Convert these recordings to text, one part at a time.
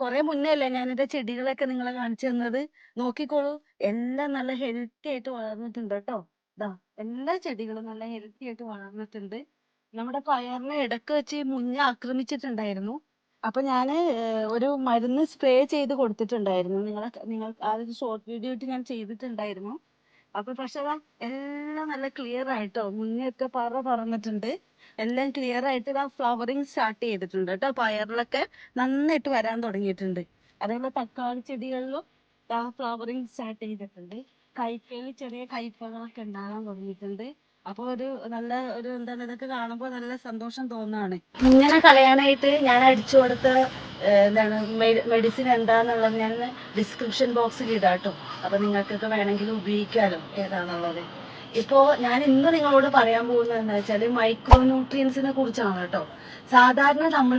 കുറെ മുന്നേ അല്ലേ ഞാൻ എന്റെ ചെടികളൊക്കെ നിങ്ങളെ കാണിച്ചു തന്നത്? നോക്കിക്കോളൂ. എല്ലാം നല്ല ഹെൽത്തി ആയിട്ട് വളർന്നിട്ടുണ്ട് കേട്ടോ. ഇതാ എല്ലാ ചെടികളും നല്ല ഹെൽത്തി ആയിട്ട് വളർന്നിട്ടുണ്ട്. നമ്മുടെ പയറിനെ ഇടയ്ക്ക് വെച്ച് മുഞ്ഞ ആക്രമിച്ചിട്ടുണ്ടായിരുന്നു. അപ്പൊ ഞാൻ ഒരു മരുന്ന് സ്പ്രേ ചെയ്ത് കൊടുത്തിട്ടുണ്ടായിരുന്നു. നിങ്ങളെ നിങ്ങൾ ആ ഒരു ഷോർട്ട് വീഡിയോ ആയിട്ട് ഞാൻ ചെയ്തിട്ടുണ്ടായിരുന്നു. അപ്പൊ പക്ഷെ എല്ലാം നല്ല ക്ലിയർ ആയിട്ടോ? മുഞ്ഞയൊക്കെ പറ പറന്നിട്ടുണ്ട് എല്ലാം ക്ലിയർ ആയിട്ട് ഇതാ ഫ്ലവറിങ് സ്റ്റാർട്ട് ചെയ്തിട്ടുണ്ട് കേട്ടോ. പയറിലൊക്കെ നന്നായിട്ട് വരാൻ തുടങ്ങിയിട്ടുണ്ട്. അതേപോലെ തക്കാളി ചെടികളിലും ഫ്ലവറിങ് സ്റ്റാർട്ട് ചെയ്തിട്ടുണ്ട്. കൈപ്പയിൽ ചെറിയ കൈപ്പകളൊക്കെ ഉണ്ടാകാൻ തുടങ്ങിയിട്ടുണ്ട്. അപ്പൊ ഒരു നല്ല ഒരു എന്താണ് ഇതൊക്കെ കാണുമ്പോൾ നല്ല സന്തോഷം തോന്നാണ്. ഇങ്ങനെ കളയാനായിട്ട് ഞാൻ അടിച്ചു കൊടുത്ത എന്താണ് മെഡിസിൻ എന്താന്നുള്ളത് ഞാൻ ഡിസ്ക്രിപ്ഷൻ ബോക്സിൽ ഇടാട്ടോ. അപ്പൊ നിങ്ങൾക്കൊക്കെ വേണമെങ്കിൽ ഉപയോഗിക്കാലോ. ഏതാണെന്നുള്ളത് ഇപ്പോ ഞാൻ ഇന്ന് നിങ്ങളോട് പറയാൻ പോകുന്നത് എന്താ വെച്ചാൽ മൈക്രോ ന്യൂട്രിയൻസിനെ കുറിച്ചാണ് കേട്ടോ. സാധാരണ നമ്മൾ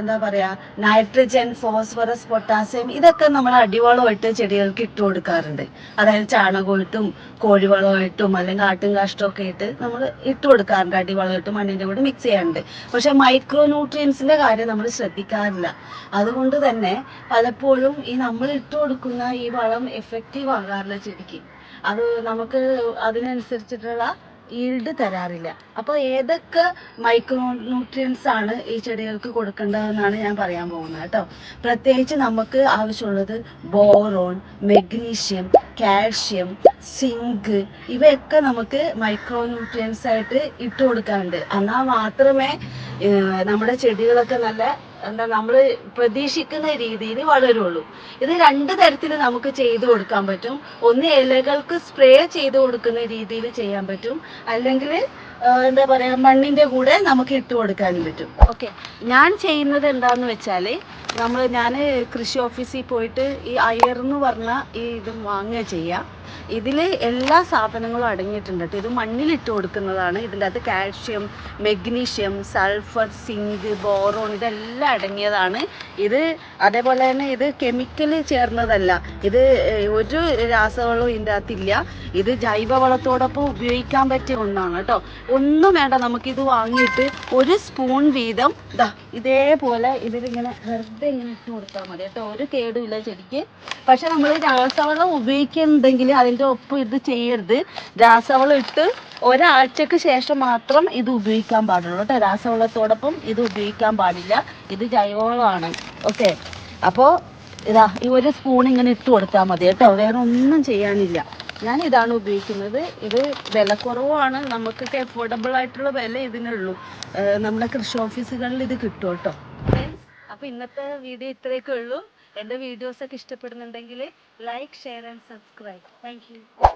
എന്താ പറയാ നൈട്രജൻ ഫോസ്ഫറസ് പൊട്ടാസ്യം ഇതൊക്കെ നമ്മൾ അടിവളമായിട്ട് ചെടികൾക്ക് ഇട്ട് കൊടുക്കാറുണ്ട്. അതായത് ചാണകമായിട്ടും കോഴിവളമായിട്ടും അല്ലെങ്കിൽ ആട്ടും കാഷ്ടമൊക്കെ ഇട്ട് നമ്മൾ ഇട്ട് കൊടുക്കാറുണ്ട് അടിവളമായിട്ട് മണ്ണിന്റെ കൂടെ മിക്സ് ചെയ്യാറുണ്ട്. പക്ഷെ മൈക്രോ ന്യൂട്രിയൻസിന്റെ കാര്യം നമ്മൾ ശ്രദ്ധിക്കാറില്ല. അതുകൊണ്ട് തന്നെ പലപ്പോഴും ഈ നമ്മൾ ഇട്ട് കൊടുക്കുന്ന ഈ വളം എഫക്റ്റീവ് ആകാറില്ല ചെടിക്ക്. അത് നമുക്ക് അതിനനുസരിച്ചിട്ടുള്ള ഈൽഡ് തരാറില്ല. അപ്പൊ ഏതൊക്കെ മൈക്രോ ന്യൂട്രിയൻസ് ആണ് ഈ ചെടികൾക്ക് കൊടുക്കേണ്ടതെന്നാണ് ഞാൻ പറയാൻ പോകുന്നത് കേട്ടോ. പ്രത്യേകിച്ച് നമുക്ക് ആവശ്യമുള്ളത് ബോറോൺ മെഗ്നീഷ്യം കാൽഷ്യം സിങ്ക് ഇവയൊക്കെ നമുക്ക് മൈക്രോ ന്യൂട്രിയൻസ് ആയിട്ട് ഇട്ട് കൊടുക്കാറുണ്ട് എന്നാൽ മാത്രമേ നമ്മുടെ ചെടികളൊക്കെ നല്ല എന്താ നമ്മൾ പ്രതീക്ഷിക്കുന്ന രീതിയിൽ വളരുള്ളൂ. ഇത് രണ്ട് തരത്തിൽ നമുക്ക് ചെയ്തു കൊടുക്കാൻ പറ്റും. ഒന്ന് ഇലകൾക്ക് സ്പ്രേ ചെയ്ത് കൊടുക്കുന്ന രീതിയിൽ ചെയ്യാൻ പറ്റും. അല്ലെങ്കിൽ എന്താ പറയാ മണ്ണിന്റെ കൂടെ നമുക്ക് ഇട്ട് കൊടുക്കാനും പറ്റും. ഓക്കെ. ഞാൻ ചെയ്യുന്നത് എന്താന്ന് വെച്ചാൽ നമ്മൾ ഞാൻ കൃഷി ഓഫീസിൽ പോയിട്ട് ഈ അയർ എന്ന് പറഞ്ഞ ഈ ഇത് വാങ്ങുക ചെയ്യാം. ഇതിൽ എല്ലാ സാധനങ്ങളും അടങ്ങിയിട്ടുണ്ട് ട്ടോ. ഇത് മണ്ണിലിട്ട് കൊടുക്കുന്നതാണ്. ഇതിന്റെ അകത്ത് calcium magnesium sulphur zinc boron ഇതെല്ലാം അടങ്ങിയതാണ്. ഇത് അതേപോലെ തന്നെ ഇത് കെമിക്കൽ ചേർന്നതല്ല. ഇത് ഒരു രാസവളവും ഇതിന്റെ അകത്തില്ല. ഇത് ജൈവവളത്തോടൊപ്പം ഉപയോഗിക്കാൻ പറ്റിയ ഒന്നാണ് കേട്ടോ ഒന്നും വേണ്ട നമുക്കിത് വാങ്ങിയിട്ട് ഒരു സ്പൂൺ വീതം ദാ ഇതേപോലെ ഇതിലിങ്ങനെ വെറുതെ ഇങ്ങനെ ഇട്ട് കൊടുത്താൽ മതി കേട്ടോ ഒരു കേടുമില്ല ചെടിക്ക് പക്ഷെ നമ്മൾ രാസവളം ഉപയോഗിക്കുന്നുണ്ടെങ്കിൽ അതിന്റെ ഒപ്പം ഇത് ചെയ്യരുത്. രാസവളം ഇട്ട് ഒരാഴ്ചക്ക് ശേഷം മാത്രം ഇത് ഉപയോഗിക്കാൻ പാടുള്ളൂ കേട്ടോ. രാസവളത്തോടൊപ്പം ഇത് ഉപയോഗിക്കാൻ പാടില്ല. ഇത് ജൈവവളമാണ്. ഓക്കെ അപ്പോൾ ഇതാ ഈ ഒരു സ്പൂൺ ഇങ്ങനെ ഇട്ട് കൊടുത്താൽ മതി കേട്ടോ. വേറെ ഒന്നും ചെയ്യാനില്ല. ഞാൻ ഇതാണ് ഉപയോഗിക്കുന്നത്. ഇത് വില വിലക്കുറവാണ്. നമുക്കൊക്കെ അഫോർഡബിൾ ആയിട്ടുള്ള വില ഇതിനുള്ളൂ. നമ്മുടെ കൃഷി ഓഫീസുകളിൽ ഇത് കിട്ടും കേട്ടോ. അപ്പൊ ഇന്നത്തെ വീഡിയോ ഇത്രയൊക്കെ ഉള്ളൂ. എന്റെ വീഡിയോസ് ഒക്കെ ഇഷ്ടപ്പെടുന്നുണ്ടെങ്കിൽ like share and subscribe. Thank